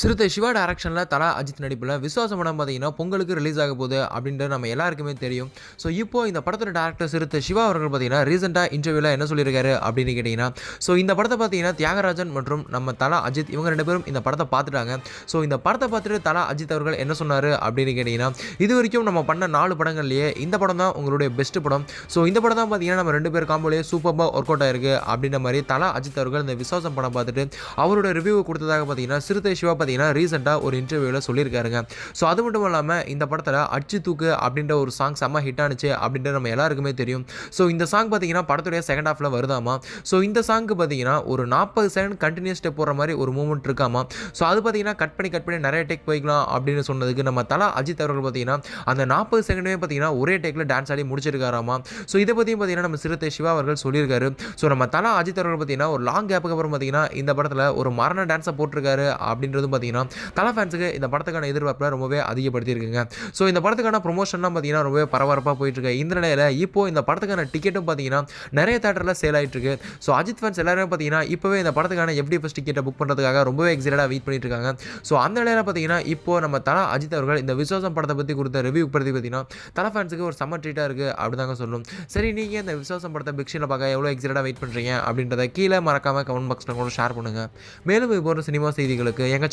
சிறுத்தை சிவா டேரக்ஷனில் தலா அஜித் நடிப்பில் விசுவாச படம் பார்த்தீங்கன்னா பொங்கலுக்கு ரிலீஸ் ஆக போகுது அப்படின்றது நம்ம எல்லாருக்குமே தெரியும். ஸோ இப்போ இந்த படத்தோட டேரக்டர் சிறுத்தை சிவா அவர்கள் பார்த்தீங்கன்னா ரீசெண்டாக இன்டர்வியூவில் என்ன சொல்லியிருக்காரு அப்படின்னு கேட்டிங்கன்னா ஸோ இந்த படத்தை பார்த்தீங்கன்னா தியாகராஜன் மற்றும் நம்ம தலா அஜித் இவங்க ரெண்டு பேரும் இந்த படத்தை பார்த்துட்டாங்க. ஸோ இந்த படத்தை பார்த்துட்டு தலா அஜித் அவர்கள் என்ன சொன்னார் அப்படின்னு கேட்டிங்கன்னா இது வரைக்கும் நம்ம பண்ண நாலு படங்கள்லேயே இந்த படம் தான் உங்களுடைய பெஸ்ட் படம். ஸோ இந்த படம் தான் பார்த்தீங்கன்னா நம்ம ரெண்டு பேர் காம்போலேயே சூப்பராக ஒர்க் அவுட் ஆயிருக்கு அப்படின்ற மாதிரி தலா அஜித் அவர்கள் இந்த விசுவாசம் படம் பார்த்துட்டு அவரோட ரிவ்யூ கொடுத்ததாக பார்த்தீங்கன்னா சிறுத்தை சிவா பார்த்தீங்கன்னா ரீசெண்டாக ஒரு இன்டர்வியூவில் சொல்லியிருக்காருங்க. ஸோ அது மட்டும் இல்லாமல் இந்த படத்தில் அச்சு தூக்கு அப்படின்ற ஒரு சாங் செம்ம ஹிட் ஆனிச்சு அப்படின்ற நம்ம எல்லாருக்குமே தெரியும். ஸோ இந்த சாங் பார்த்தீங்கன்னா படத்துடைய செகண்ட் ஹாஃபில் வருதாமா? ஸோ இந்த சாங்க்கு பார்த்தீங்கன்னா ஒரு நாற்பது செகண்ட் கண்டினியூஸ் ஸ்டெப் போகிற மாதிரி ஒரு மூமெண்ட் இருக்காமா? ஸோ அது பார்த்தீங்கன்னா கட் பண்ணி கட் பண்ணி நிறைய டேக் போய்க்கலாம் அப்படின்னு சொன்னதுக்கு நம்ம தலா அஜித் அவர்கள் பார்த்தீங்கன்னா அந்த நாற்பது செகண்டுமே பார்த்தீங்கன்னா ஒரே டேக்கில் டான்ஸ் ஆடி முடிச்சிருக்காராமா? ஸோ இதை பற்றியும் பார்த்தீங்கன்னா நம்ம சிறுத்தை சிவா அவர்கள் சொல்லியிருக்காரு. ஸோ நம்ம தலா அஜித் அவர்கள் பார்த்தீங்கன்னா ஒரு லாங் கேப்புக்கு அப்புறம் பார்த்தீங்கன்னா இந்த படத்தில் ஒரு மரண டான்ஸை போட்டிருக்காரு வந்து பார்த்தீங்கன்னா தலை ஃபேன்ஸுக்கு இந்த படத்துக்கான எதிர்பார்ப்பை ரொம்பவே அதிகப்படுத்தியிருக்குங்க. ஸோ இந்த படத்துக்கான ப்ரொமோஷன்லாம் பார்த்தீங்கன்னா ரொம்பவே பரபரப்பாக போயிட்டு இருக்கு இந்த நிலையில் இப்போ இந்த படத்துக்கான டிக்கெட்டும் பார்த்தீங்கன்னா நிறைய தேட்டரில் சேல் ஆகிட்டு இருக்கு ஸோ அஜித் ஃபேன்ஸ் எல்லாருமே பார்த்தீங்கன்னா இப்போவே இந்த படத்துக்கான எப்படி ஃபஸ்ட் டிக்கெட்டை புக் பண்ணுறதுக்காக ரொம்பவே எக்ஸைட்டாக வெயிட் பண்ணிட்டு இருக்காங்க ஸோ அந்த நிலையில் பார்த்தீங்கன்னா இப்போ நம்ம தலா அஜித் அவர்கள் இந்த விசுவாசம் படத்தை பற்றி கொடுத்த ரிவ்யூ பற்றி பார்த்தீங்கன்னா தலை ஃபேன்ஸுக்கு ஒரு சம்மர் ட்ரீட்டாக இருக்குது அப்படி தாங்க சொல்லணும் சரி நீங்கள் இந்த விசுவாசம் படத்தை பிக்ஷனில் பார்க்க எவ்வளோ எக்ஸைட்டாக வெயிட் பண்ணுறீங்க அப்படின்றத கீழே மறக்காமல் கமெண்ட் பாக்ஸில் கூட ஷேர் பண்ணுங்கள் மேலும் இது போன்ற சினிமா செய்திகளுக்கு எங்கள்